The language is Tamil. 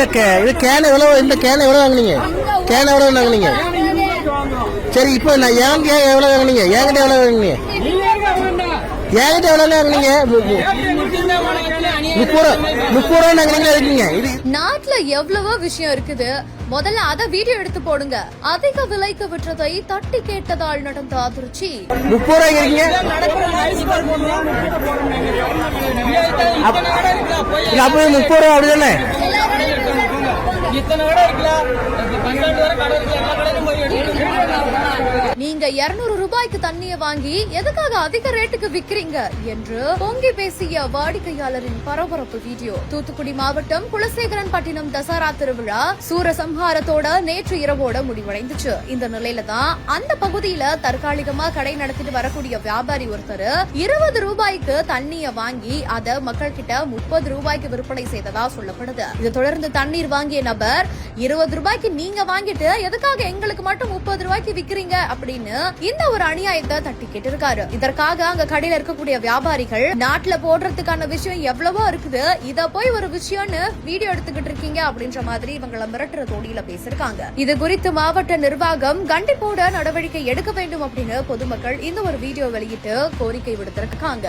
இல்ல கே- இது கேன் எவ்வளவு இந்த கேன் எவ்வளவு வாங்குனீங்க? கேன் எவ்வளவு வாங்குனீங்க? சரி இப்போ நான் ஏன் கே எவ்வளவு வாங்குனீங்க? என்கிட்ட எவ்வளவு வாங்குனீங்க? என்கிட்ட எவ்வளவு வாங்குனீங்க? நாட்டுல எவ்வளவோ விஷயம் இருக்குது. முதல்ல அத வீடியோ எடுத்து போடுங்க. அதிக விலைக்கு விற்றதை தட்டி கேட்டதால் நடந்த அதிர்ச்சி முப்பது ரூபாய்க்கு இருக்கீங்க இல்ல, அப்ப இது முப்பது ரூபா இருநூறு ரூபாய்க்கு தண்ணிய வாங்கி எதுக்காக அதிக ரேட்டுக்கு விக்கிறீங்க என்று பொங்கி பேசிய வாடிக்கையாளரின் பரபரப்பு வீடியோ. தூத்துக்குடி மாவட்டம் குலசேகரன் பட்டினம் தசரா திருவிழா சூரசம்ஹாரத்தோட நேற்று இரவோட முடிவடைந்துச்சு. இந்த நிலையில தான் அந்த பகுதியில தற்காலிகமா கடை நடத்திட்டு வரக்கூடிய வியாபாரி ஒருத்தர் இருபது ரூபாய்க்கு தண்ணிய வாங்கி அதை மக்கள் கிட்ட முப்பது ரூபாய்க்கு விற்பனை செய்ததா சொல்லப்படுது. இதை தொடர்ந்து தண்ணீர் வாங்கிய நபர் இருபது ரூபாய்க்கு நீங்க வாங்கிட்டு எதுக்காக எங்களுக்கு மட்டும் முப்பது ரூபாய்க்கு விக்கிறீங்க அப்படின்னு இந்த ஒரு அநியாயத்தை தட்டி கேட்டிருக்காரு. இதற்காக அங்க கடையில இருக்கக்கூடிய வியாபாரிகள் நாட்டுல போடுறதுக்கான விஷயம் எவ்வளவோ இருக்குது. இத போய் ஒரு விஷயம்னு வீடியோ எடுத்துக்கிட்டு இருக்கீங்க அப்படின்ற மாதிரி இவங்கள மிரட்டுற தோடியில பேசிருக்காங்க இது குறித்து மாவட்ட நிர்வாகம் கண்டிப்போட நடவடிக்கை எடுக்க வேண்டும் அப்படின்னு பொதுமக்கள் இந்த ஒரு வீடியோ வெளியிட்டு கோரிக்கை விடுத்திருக்காங்க.